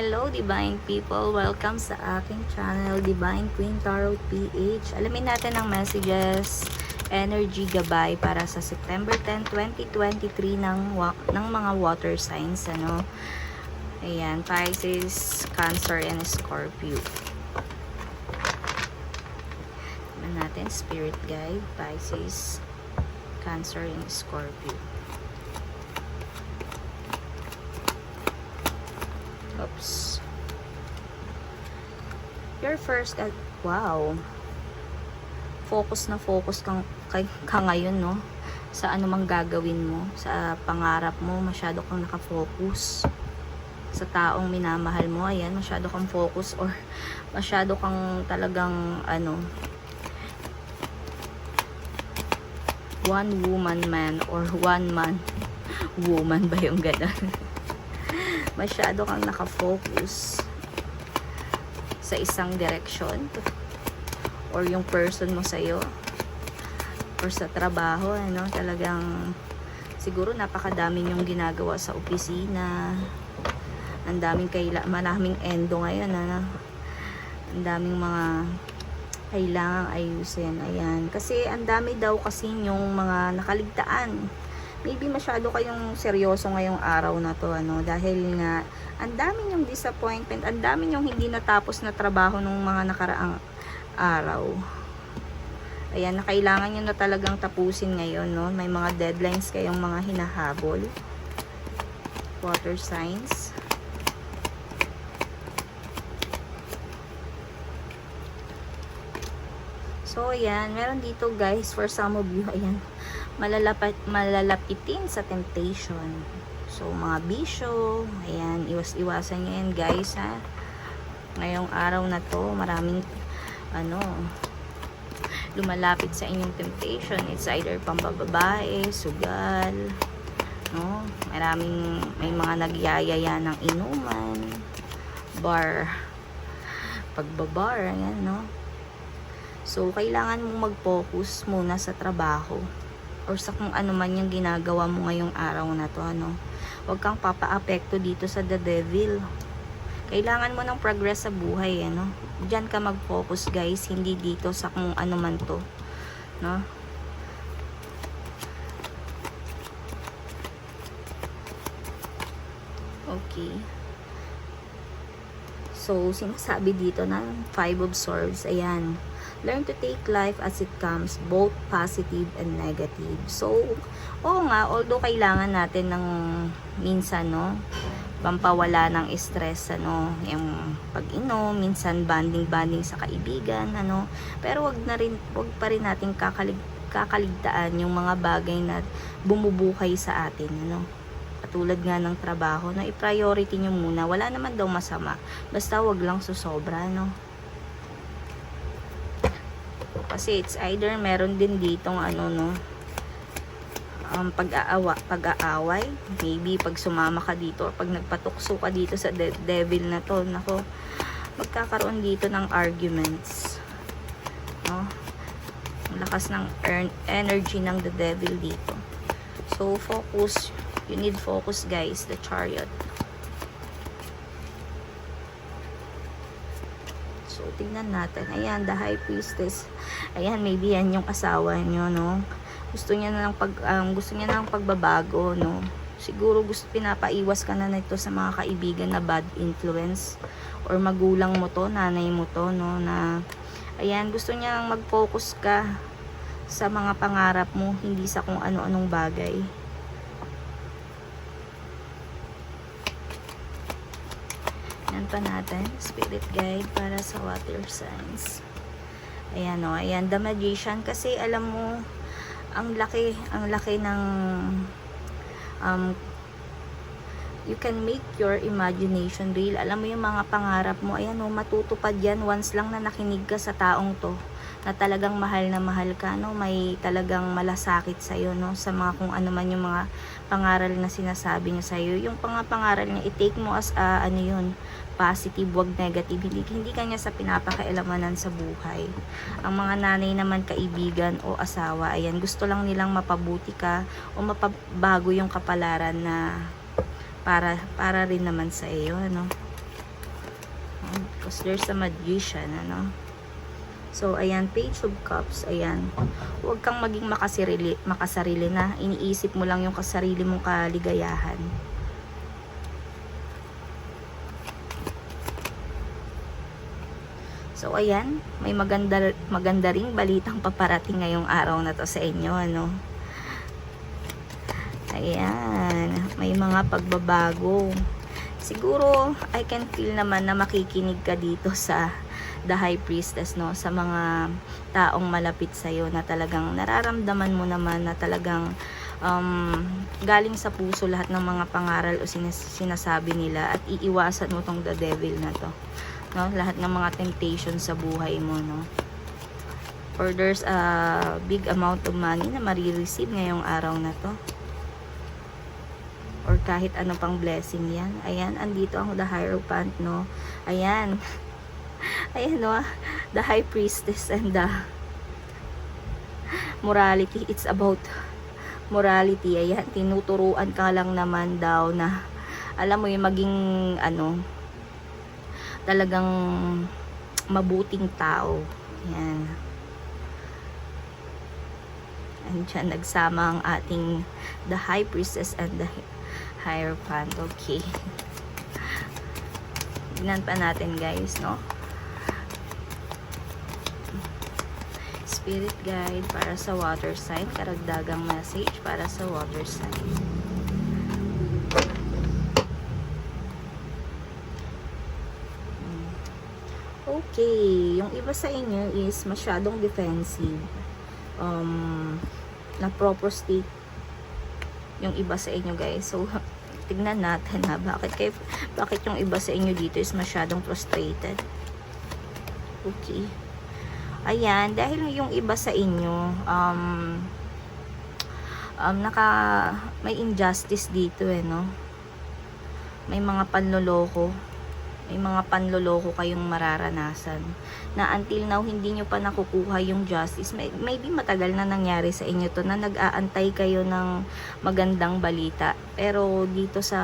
Hello Divine People! Welcome sa aking channel, Divine Queen Tarot PH. Alamin natin ang messages, energy gabay para sa September 10, 2023 ng, ng mga water signs. Ano? Ayan, Pisces, Cancer, and Scorpio. Alamin natin, Spirit Guide, Pisces, Cancer, and Scorpio. Your first, uh, wow. Focus na focus kang, kay, ka ngayon, no? Sa ano mang gagawin mo, sa pangarap mo, masyado kang nakafocus. Sa taong minamahal mo, ayan, masyado kang focus or masyado kang talagang, ano, one woman man or one man woman ba yung gano'n? masyado kang nakafocus sa isang direction or yung person mo sa'yo or sa trabaho ano talagang siguro napakadami yung ginagawa sa opisina. Ang daming kaila maraming endo ngayon ano. Ang daming mga kailangang ayusin ayan. Kasi ang dami daw kasi yung mga nakaligtaan maybe masyado kayong seryoso ngayong araw na to ano? Dahil nga ang dami yung disappointment ang dami yung hindi natapos na trabaho ng mga nakaraang araw. Ayan na kailangan nyo na talagang tapusin ngayon no? May mga deadlines kayong mga hinahabol. Water signs. So, ayan. Meron dito, guys, for some of you, ayan, malalapit, malalapitin sa temptation. So, mga bisyo, ayan, iwas-iwasan nyo yan, guys, ha. Ngayong araw na to, maraming, ano, lumalapit sa inyong temptation. It's either pambababae, sugal, no? Maraming, may mga nagyayaya ng inuman, bar, pagbabar, ayan, no? So, kailangan mong mag-focus muna sa trabaho or sa kung ano man yung ginagawa mo ngayong araw na to, ano. Huwag kang papa-apekto dito sa the devil. Kailangan mo ng progress sa buhay, ano. Diyan ka mag-focus, guys, hindi dito sa kung ano man to, no. Okay. So, sinasabi dito na five of swords, ayan. Learn to take life as it comes, both positive and negative. So, oo nga, although kailangan natin ng minsan, no, pampawala ng stress, ano, yung pag-inom, minsan banding-banding sa kaibigan, ano, pero wag na rin, wag pa rin natin kakalig, kakaligtaan yung mga bagay na bumubuhay sa atin, ano, katulad nga ng trabaho, na i-priority nyo muna, wala naman daw masama, basta wag lang susobra, no, kasi it's either meron din ditong ano no um, pag-aawa, pag-aaway. Maybe pag sumama ka dito or pag nagpatukso ka dito sa de- devil na to nako magkakaroon dito ng arguments no? Ang lakas ng energy ng the devil dito. So focus you need focus guys the chariot So, tingnan natin. Ayan, the high priestess. Ayan, maybe yan yung asawa nyo, no? Gusto niya na ng pag, um, gusto niya na ng pagbabago, no? Siguro gusto pinapaiwas ka na nito sa mga kaibigan na bad influence or magulang mo to, nanay mo to, no? Na, ayan, gusto niya mag-focus ka sa mga pangarap mo, hindi sa kung ano-anong bagay. Yan pa natin, spirit guide para sa water signs. Ayan o, ayan, the magician. Kasi alam mo, ang laki, ang laki ng, um, you can make your imagination real. Alam mo yung mga pangarap mo, ayan o, matutupad yan once lang na nakinig ka sa taong to na talagang mahal na mahal ka, no? May talagang malasakit sa'yo, no? Sa mga kung ano man yung mga pangaral na sinasabi niya sa'yo. Yung mga pangaral niya, i-take mo as, uh, ano yun, positive, wag negative. Hindi, hindi kanya sa pinapakailanganan sa buhay. Ang mga nanay naman, kaibigan o asawa, ayan, gusto lang nilang mapabuti ka o mapabago yung kapalaran na para para rin naman sa iyo, ano. Because there's a magician, ano. So, ayan, Page of Cups, ayan. Huwag kang maging makasarili, makasarili na. Iniisip mo lang yung kasarili mong kaligayahan. So, ayan, may maganda, maganda ring balitang paparating ngayong araw na to sa inyo, ano. Ayan, may mga pagbabago. Siguro, I can feel naman na makikinig ka dito sa The High Priestess, no? Sa mga taong malapit sa'yo na talagang nararamdaman mo naman na talagang um, galing sa puso lahat ng mga pangaral o sinas- sinasabi nila at iiwasan mo tong the devil na to. No? Lahat ng mga temptation sa buhay mo, no? Or there's a big amount of money na marireceive ngayong araw na to or kahit ano pang blessing yan. Ayan, andito ang the Hierophant, no? Ayan. Ayan, no? The High Priestess and the morality. It's about morality. Ayan, tinuturuan ka lang naman daw na alam mo yung maging ano talagang mabuting tao. Ayan. Andiyan, nagsama ang ating the High Priestess and the Hierophant. Okay. Tignan pa natin guys, no? Spirit guide para sa water sign. Karagdagang message para sa water sign. Okay. Yung iba sa inyo is masyadong defensive. Um, na-prostate yung iba sa inyo guys. So, tignan natin ha. Bakit, kayo, bakit yung iba sa inyo dito is masyadong frustrated? Okay. Ayan, dahil yung iba sa inyo, um, um, naka, may injustice dito eh, no? May mga panloloko. May mga panloloko kayong mararanasan. Na until now, hindi nyo pa nakukuha yung justice. May, maybe matagal na nangyari sa inyo to na nag-aantay kayo ng magandang balita. Pero dito sa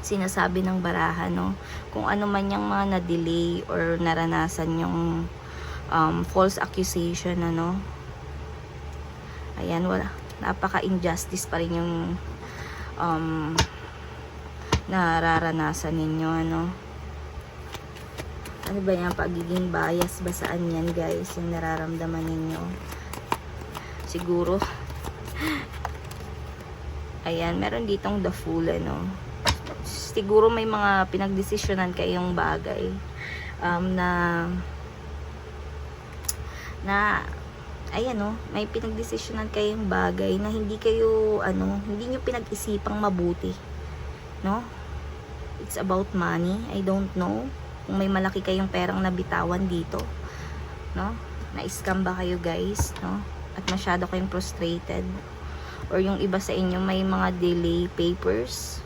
sinasabi ng baraha, no? Kung ano man yung mga na-delay or naranasan yung um, false accusation, ano? Ayan, wala. Napaka-injustice pa rin yung um, nararanasan ninyo, ano? Ano ba yan? Pagiging bias ba yan, guys? Yung nararamdaman ninyo? Siguro. Ayan, meron ditong the fool, ano? Siguro may mga pinagdesisyonan kayong bagay um, na na ayan no, may pinagdesisyonan kayong bagay na hindi kayo ano, hindi niyo pinag-isipang mabuti. No? It's about money. I don't know kung may malaki kayong perang nabitawan dito. No? Na-scam ba kayo guys, no? At masyado kayong frustrated. Or yung iba sa inyo may mga delay papers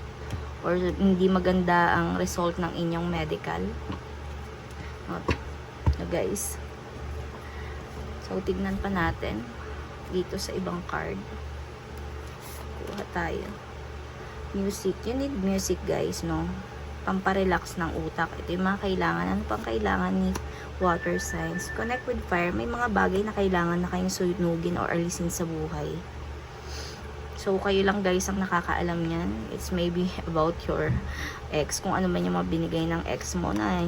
or hindi maganda ang result ng inyong medical. No, no guys. So, tignan pa natin dito sa ibang card. Kuha tayo. Music. You need music, guys, no? Pamparelax ng utak. Ito yung mga kailangan. Ano pang kailangan ni water signs? Connect with fire. May mga bagay na kailangan na kayong sunugin or alisin sa buhay. So, kayo lang guys ang nakakaalam niyan. It's maybe about your ex. Kung ano man yung mga binigay ng ex mo na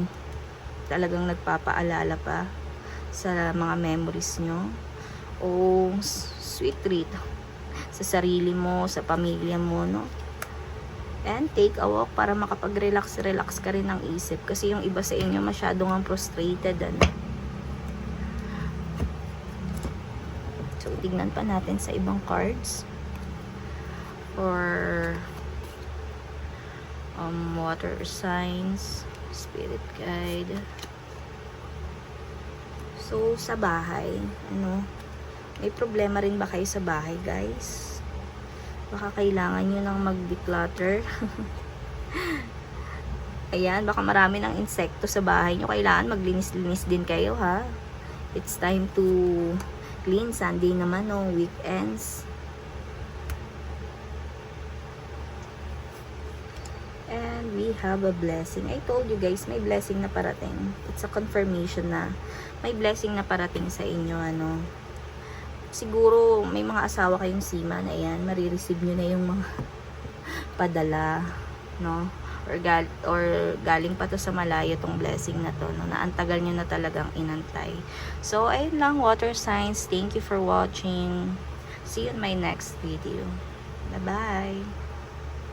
talagang nagpapaalala pa sa mga memories nyo o sweet treat sa sarili mo, sa pamilya mo, no? And take a walk para makapag-relax, relax ka rin ng isip. Kasi yung iba sa inyo masyadong ang frustrated, ano? So, tignan pa natin sa ibang cards. For um, water signs, spirit guide. So, sa bahay, ano, may problema rin ba kayo sa bahay, guys? Baka kailangan nyo nang mag-declutter. Ayan, baka marami ng insekto sa bahay nyo. Kailangan maglinis-linis din kayo, ha? It's time to clean. Sunday naman, no? Weekends. And we have a blessing. I told you guys, may blessing na parating. It's a confirmation na may blessing na parating sa inyo, ano. Siguro, may mga asawa kayong sima na yan, marireceive nyo na yung mga padala, no? Or, gal or galing pa to sa malayo tong blessing na to, no? Naantagal nyo na talagang inantay. So, ayun lang, water signs. Thank you for watching. See you in my next video. Bye-bye.